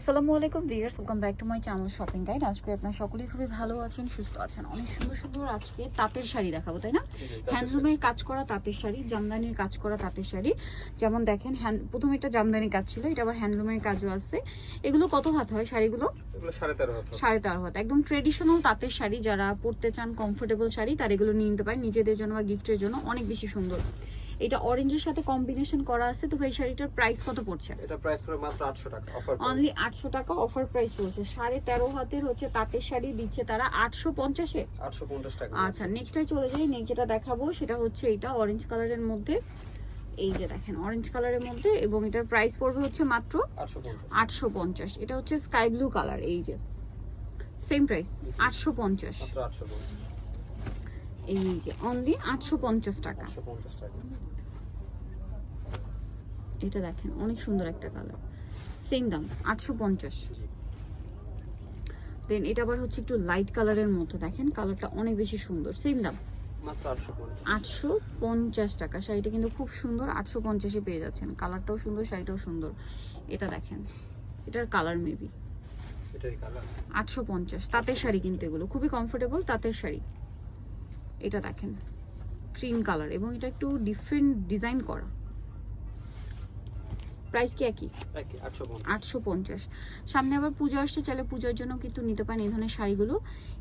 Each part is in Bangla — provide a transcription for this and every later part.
আসসালামু আলাইকুম viewers welcome back to my channel shopping guide. আজকে আপনারা সকলেই খুবই ভালো আছেন সুস্থ আছেন। অনেক সুন্দর সুন্দর আজকে তাঁতের শাড়ি দেখাবো তাই না? হ্যান্ডলুমের কাজ করা তাঁতের শাড়ি জামদানির কাজ করা তাঁতের শাড়ি। যেমন দেখেন হ্যান্ড প্রথমে একটা জামদানির কাজ ছিল এটা আবার হ্যান্ডলুমের কাজও আছে। এগুলো কত হাত হয় শাড়িগুলো? সাড়ে তেরো হাত একদম ট্রেডিশনাল তাঁতের শাড়ি যারা পরতে চান কমফোর্টেবল শাড়ি তার এগুলো নিয়ে নিতে পারেন। নিজেদের জন্য বা গিফটের জন্য অনেক বেশি সুন্দর। এটা অরেঞ্জের সাথে কম্বিনেশন করা আছে তো এই শাড়িটার প্রাইস কত পড়ছে? এটা প্রাইস পড়বে মাত্র আটশো টাকা অফার অনলি আটশো টাকা অফার প্রাইস চলছে। সাড়ে তেরো হাতের হচ্ছে তাঁতের শাড়ি দিচ্ছে তারা আটশো পঞ্চাশে। আটশো পঞ্চাশ টাকা আচ্ছা নেক্সটটাই চলে যাই নেক্সট যেটা দেখাবো সেটা হচ্ছে এটা অরেঞ্জ কালারের মধ্যে। এই যে দেখেন অরেঞ্জ কালারের মধ্যে এবং এটার প্রাইস পড়বে হচ্ছে মাত্র আটশো পঞ্চাশ। আটশো পঞ্চাশ। এটা হচ্ছে স্কাই ব্লু কালার এই যে। সেম প্রাইস আটশো পঞ্চাশ। মাত্র আটশো পঞ্চাশ। এই যে অনলি আটশো পঞ্চাশ টাকা। আটশো পঞ্চাশ টাকা। এটা দেখেন অনেক সুন্দর একটা কালার সেম দাম আটশো পঞ্চাশ। দেন এটা আবার হচ্ছে একটু লাইট কালারের মধ্যে দেখেন কালারটা অনেক বেশি সুন্দর। সেম দাম। আটশো পঞ্চাশ। টাকা শাড়িটা কিন্তু খুব সুন্দর আটশো পঞ্চাশে পেয়ে যাচ্ছেন। কালারটাও সুন্দর শাড়িটাও সুন্দর। এটা দেখেন এটার কালার মেবি আটশো পঞ্চাশ তাঁতের শাড়ি কিন্তু এগুলো। খুবই কমফোর্টেবল তাঁতের শাড়ি। এটা দেখেন ক্রিম কালার এবং এটা একটু ডিফারেন্ট ডিজাইন করা। প্রাইস কি একই? আটশো পঞ্চাশ। সামনে আবার পুজো আসছে চাইলে পুজোর জন্য কিন্তু নিতে পারেন এই ধরনের শাড়িগুলো।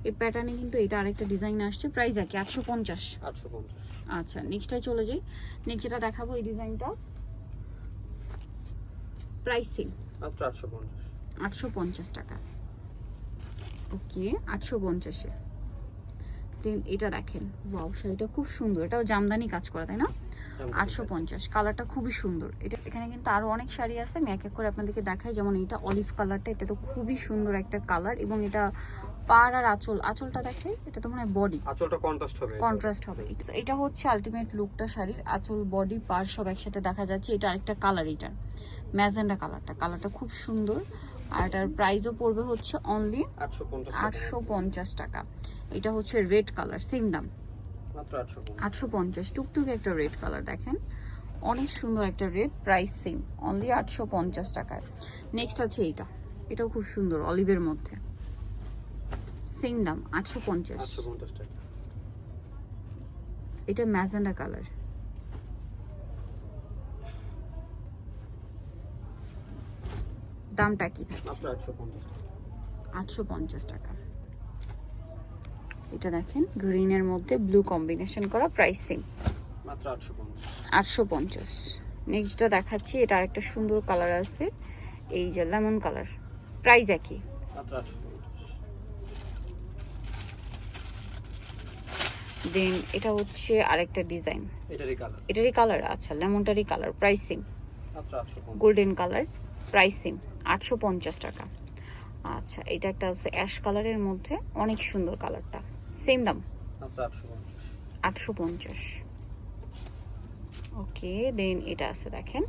এই প্যাটার্নে কিন্তু এটা আরেকটা ডিজাইন আসছে প্রাইস একই আটশো পঞ্চাশ। আচ্ছা নেক্সটটাই চলে যাই। নেক্সট যেটা দেখাবো এই ডিজাইনটা প্রাইস সেম আটশো পঞ্চাশ। টাকা। ওকে আটশো পঞ্চাশে। দেন এটা দেখেন। ওয়াও শাড়িটা খুব সুন্দর। এটাও জামদানি কাজ করা তাই না? আটশো পঞ্চাশ। কালারটা খুবই সুন্দর। এটা এখানে কিন্তু আরও অনেক শাড়ি আছে আমি এক এক করে আপনাদেরকে দেখাই। যেমন এটা অলিভ কালারটা এটা তো খুবই সুন্দর একটা কালার এবং এটা পার আর আঁচল। আঁচলটা দেখে এটা তো মনে হয় বডি আঁচলটা কন্ট্রাস্ট হবে কন্ট্রাস্ট হবে। এটা- হচ্ছে আলটিমেট লুকটা শাড়ির। আঁচল বডি পার সব একসাথে দেখা যাচ্ছে। এটা আরেকটা কালার এটার ম্যাজেন্ডা কালারটা। কালারটা খুব সুন্দর। আর এটার প্রাইসও পড়বে হচ্ছে অনলি আটশো পঞ্চাশ টাকা। এটা হচ্ছে রেড কালার সেম দাম। আটশো পঞ্চাশ। টুকটুকে একটা রেড কালার দেখেন। অনেক সুন্দর একটা রেড প্রাইস সেম অনলি আটশো পঞ্চাশ টাকার নেক্সট আছে এইটা। এটাও খুব সুন্দর অলিভের মধ্যে। সেম দাম আটশো পঞ্চাশ। এটা ম্যাজেন্ডা কালার। দামটা কি থাকছে? আটশো পঞ্চাশ টাকা। এটা দেখেন গ্রিনের মধ্যে ব্লু কম্বিনেশন করা প্রাইস সেম মাত্র আটশো পঞ্চাশ। নেক্সটটা দেখাচ্ছি এটা আরেকটা সুন্দর কালার আছে এই যে লেমন কালার প্রাইস একই। দেন এটা হচ্ছে আরেকটা ডিজাইন এটারই কালার এটারই কালার আচ্ছা লেমনটারই colour price same golden colour price same আটশো পঞ্চাশ টাকা। আচ্ছা এটা একটা আছে অ্যাশ কালারের মধ্যে অনেক সুন্দর কালারটা সেম দাম। আটশো পঞ্চাশ। ওকে দেন এটা আছে দেখেন।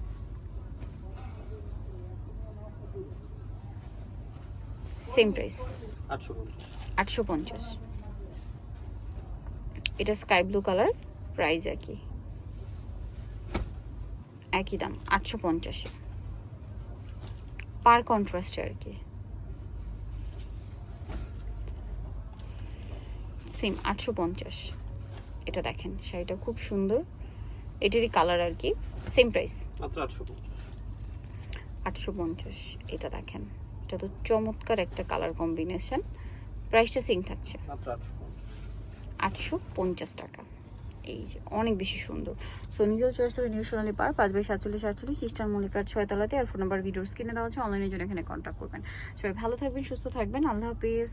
সেম প্রাইস আটশো পঞ্চাশ। এটা স্কাই ব্লু কালার প্রাইস একই। একই দাম আটশো পঞ্চাশে। পার কন্ট্রাস্টে আর কি। সেম আটশো পঞ্চাশ। এটা দেখেন শাড়িটা খুব সুন্দর। এটারই কালার আর কি সেম প্রাইস আটশো পঞ্চাশ। এটা দেখেন। এটা তো চমৎকার একটা কালার কম্বিনেশন প্রাইসটা সেম থাকছে। আটশো পঞ্চাশ। টাকা। এই যে অনেক বেশি সুন্দর। সো নিজেও চয়েস হবে নিউ সোনালি পার পাঁচ বাই সাতচল্লিশ আটচল্লিশ ইস্টার মল্লিকার ছয়তলাতে আর ফোন নাম্বার ভিডিওর স্ক্রিনে দেওয়া আছে অনলাইনের জন্য এখানে কন্ট্যাক্ট করবেন। সবাই ভালো থাকবেন সুস্থ থাকবেন। আল্লাহ হাফিজ।